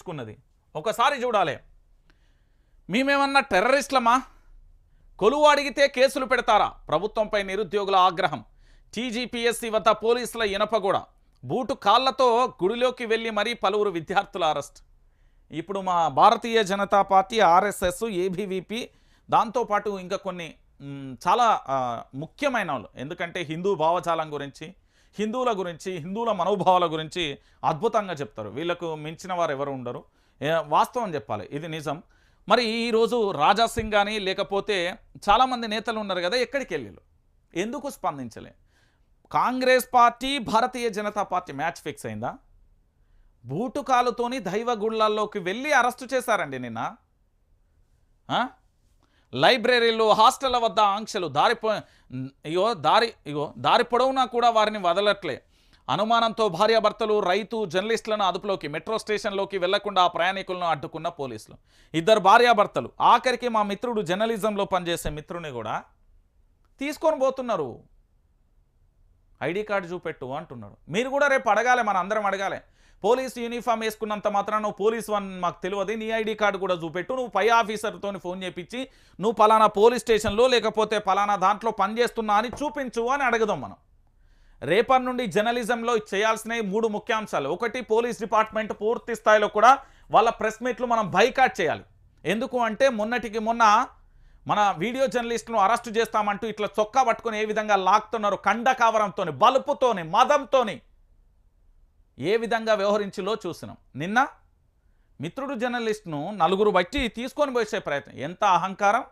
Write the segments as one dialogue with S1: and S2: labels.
S1: తెచ్చుకున్నది ఒకసారి చూడాలి. మేమేమన్నా టెర్రరిస్ట్లమా? కొలువు అడిగితే కేసులు పెడతారా? ప్రభుత్వంపై నిరుద్యోగుల ఆగ్రహం. టీజీపీఎస్సీ వద్ద పోలీసుల ఇనపగూడ బూటు కాళ్ళతో గుడిలోకి వెళ్ళి మరీ పలువురు విద్యార్థుల అరెస్ట్. ఇప్పుడు మా Bharatiya Janata party RSS ABVP దాంతోపాటు ఇంకా కొన్ని చాలా ముఖ్యమైన వాళ్ళు. ఎందుకంటే హిందూ భావజాలం గురించి హిందువుల గురించి హిందువుల మనోభావాల గురించి అద్భుతంగా చెప్తారు. వీళ్ళకు మించిన వారు ఎవరు ఉండరు. వాస్తవం చెప్పాలి. ఇది నిజం. మరి ఈరోజు రాజాసింగ్ కానీ లేకపోతే చాలామంది నేతలు ఉన్నారు కదా ఎక్కడికి వెళ్ళారు ఎందుకు స్పందించలే? Congress party Bharatiya Janata party match fix అయిందా? బూటుకాలుతోని దైవ గుళ్ళల్లోకి వెళ్ళి అరెస్టు చేశారండి నిన్న. ఆ? లైబ్రరీలు హాస్టళ్ళ వద్ద ఆంక్షలు దారి ఇగో దారి ఇగో దారి పొడవునా కూడా వారిని వదలట్లే. అనుమానంతో భార్యాభర్తలు రైతు జర్నలిస్టులను అదుపులోకి మెట్రో స్టేషన్లోకి వెళ్ళకుండా ఆ ప్రయాణికులను అడ్డుకున్న పోలీసులు. ఇద్దరు భార్యాభర్తలు. ఆఖరికి మా మిత్రుడు జర్నలిజంలో పనిచేసే మిత్రుని కూడా తీసుకొని పోతున్నారు. ఐడి కార్డు చూపెట్టు అంటున్నాడు. మీరు కూడా రేపు అడగాలి మన అందరం అడగాలి. పోలీస్ యూనిఫామ్ వేసుకున్నంత మాత్రం నువ్వు పోలీస్ వన్ మాకు తెలియదు నీ ఐడి కార్డు కూడా చూపెట్టు. నువ్వు పై ఆఫీసర్తో ఫోన్ చేపించి నువ్వు పలానా పోలీస్ స్టేషన్లో లేకపోతే పలానా దాంట్లో పనిచేస్తున్నా అని చూపించు అని అడగదాం మనం. రేపటి నుండి జర్నలిజంలో చేయాల్సినవి మూడు ముఖ్యాంశాలు. ఒకటి పోలీస్ డిపార్ట్మెంట్ పూర్తి స్థాయిలో కూడా వాళ్ళ ప్రెస్ మీట్లు మనం బైకాట్ చేయాలి. ఎందుకు అంటే మొన్నటికి మొన్న మన వీడియో జర్నలిస్టును అరెస్ట్ చేస్తామంటూ ఇట్లా చొక్కా పట్టుకొని ఏ విధంగా లాక్తున్నారు? కండకావరంతో బలుపుతోని మదంతోని. ఏ విధంగా వ్యవహరించిలో చూసినాం? నిన్న మిత్రుడు జర్నలిస్ట్ను నలుగురు బట్టి తీసుకొని పోసే ప్రయత్నం. ఎంత అహంకారం?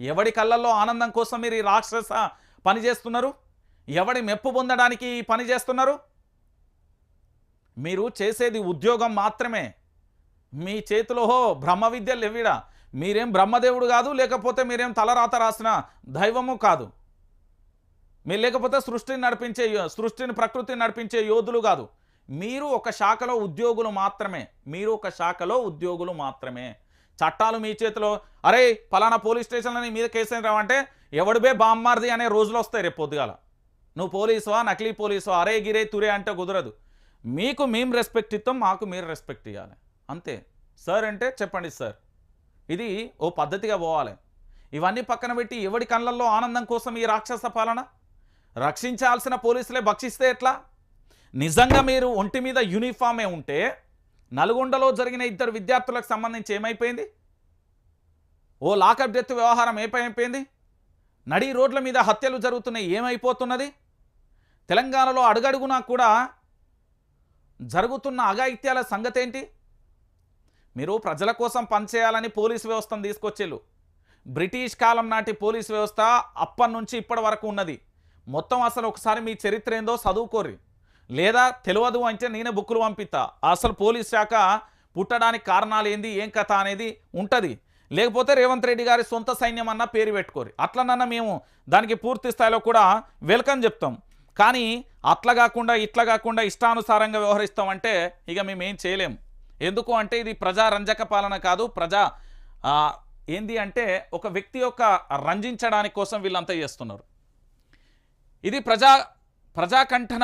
S1: ఎవడి కళ్ళల్లో ఆనందం కోసం మీరు ఈ రాక్షస పని చేస్తున్నారు? ఎవడి మెప్పు పొందడానికి పని చేస్తున్నారు? మీరు చేసేది ఉద్యోగం మాత్రమే. మీ చేతిలో హో బ్రహ్మ విద్యలు ఎవిడా మీరేం బ్రహ్మదేవుడు కాదు లేకపోతే మీరేం తలరాత రాసిన దైవము కాదు. మీరు లేకపోతే సృష్టిని నడిపించే యో- సృష్టిని ప్రకృతిని నడిపించే యోధులు కాదు. మీరు ఒక శాఖలో ఉద్యోగులు మాత్రమే మీరు ఒక శాఖలో ఉద్యోగులు మాత్రమే. చట్టాలు మీ చేతిలో అరే పలానా పోలీస్ స్టేషన్లని మీద కేసు రావంటే ఎవడిబే బామ్మార్ది అనే రోజులు వస్తాయి రేపు పొద్దుగాల. నువ్వు పోలీసువా నకిలీ పోలీసువా అరే గిరే తురే అంటే కుదరదు. మీకు మేము రెస్పెక్ట్ ఇస్తాం మాకు మీరు రెస్పెక్ట్ ఇవ్వాలి అంతే. సార్ అంటే చెప్పండి సార్. ఇది ఓ పద్ధతిగా పోవాలి. ఇవన్నీ పక్కన పెట్టి ఎవడి కళ్ళల్లో ఆనందం కోసం ఈ రాక్షస పాలన? రక్షించాల్సిన పోలీసులే భక్షిస్తే ఎట్లా? నిజంగా మీరు ఒంటి మీద యూనిఫామే ఉంటే నల్గొండలో జరిగిన ఇద్దరు విద్యార్థులకు సంబంధించి ఏమైపోయింది? ఓ లాకప్ డెత్ వ్యవహారం ఏమైపోయింది? నడి రోడ్ల మీద హత్యలు జరుగుతున్నాయి ఏమైపోతున్నది? తెలంగాణలో అడుగడుగునా కూడా జరుగుతున్న అఘాయిత్యాల సంగతి ఏంటి మీరు ప్రజల కోసం పనిచేయాలని పోలీస్ వ్యవస్థను తీసుకొచ్చేళ్ళు. బ్రిటిష్ కాలం నాటి పోలీస్ వ్యవస్థ అప్పటి నుంచి ఇప్పటి వరకు ఉన్నది. మొత్తం అసలు ఒకసారి మీ చరిత్ర ఏందో చదువుకోర్రి. లేదా తెలియదు అంటే నేనే బుక్కులు పంపిస్తా అసలు పోలీస్ శాఖ పుట్టడానికి కారణాలు ఏంది ఏం కథ అనేది ఉంటుంది. లేకపోతే రేవంత్ రెడ్డి గారి సొంత సైన్యం అన్న పేరు పెట్టుకోరు అట్లనన్నా మేము దానికి పూర్తి స్థాయిలో కూడా వెల్కమ్ చెప్తాం. కానీ అట్లా కాకుండా ఇట్లా కాకుండా ఇష్టానుసారంగా వ్యవహరిస్తామంటే ఇక మేము ఏం చేయలేం. ఎందుకు అంటే ఇది ప్రజా రంజక పాలన కాదు ప్రజా ఆ, ఏంది అంటే ఒక వ్యక్తి యొక్క రంజించడానికి కోసం వీళ్ళంతా చేస్తున్నారు. ఇది ప్రజా ప్రజాకంఠన